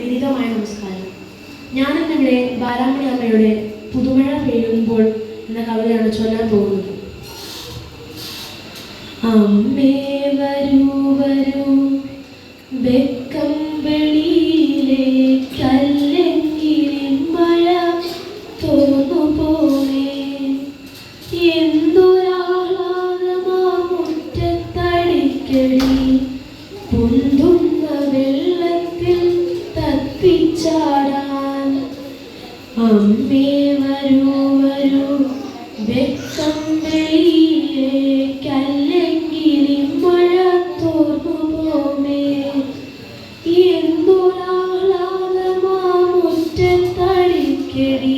വിനീതമായ നമസ്കാരം. ഞാനിന്നിവിടെ ബാലാമണി അമ്മയുടെ പുതുമഴ പെയ്യുമ്പോൾ എന്ന കവിതയാണ് ചൊല്ലാൻ പോകുന്നത്. അമ്മേ വരൂ വരൂ. വെക്കം വെളിയിലേക്കല്ലെങ്കിൽ മഴ തോന്നു പോണേ എന്തൊരാഹ്ലാദമാ മുറ്റത്തടിക്കടി. വെള്ളത്തിൽ തത്തിച്ചാടാൻ അമ്മേ വരൂ വരൂ. വെക്കം വെളിയിലേക്കല്ലെങ്കിൽ മഴ തോർന്നു പോമേ. എന്തൊരാഹ്ലാദമാ മുറ്റത്തടിക്കടി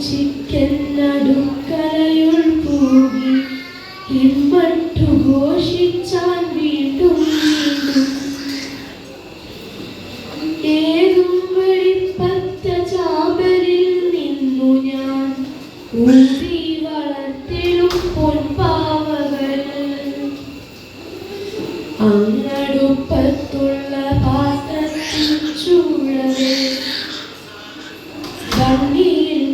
ചിക്കൻ അടുക്കളയുൾ പോകി ഘോഷിച്ചാൻ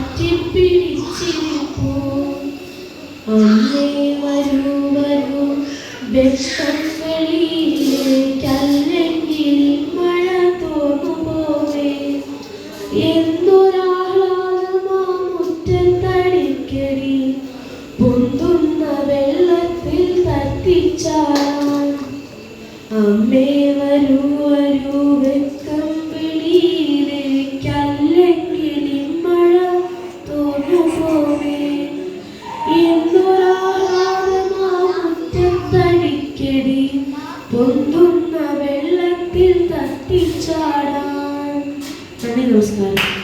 പറ്റിപ്പിടിച്ചിരിപ്പൂ അമ്മേ വരൂ വരൂ. വെളിയിലേക്കല്ലെങ്കിൽ മഴ തോന്നു പോവേ. എന്തൊരാഹ്ലാദമാ മുറ്റത്തടിക്കടി. പൊന്തുന്ന വെള്ളത്തിൽ തത്തിച്ചാടാൻ അമ്മേ വരൂ വരൂ. വെക്കം ይመስላል።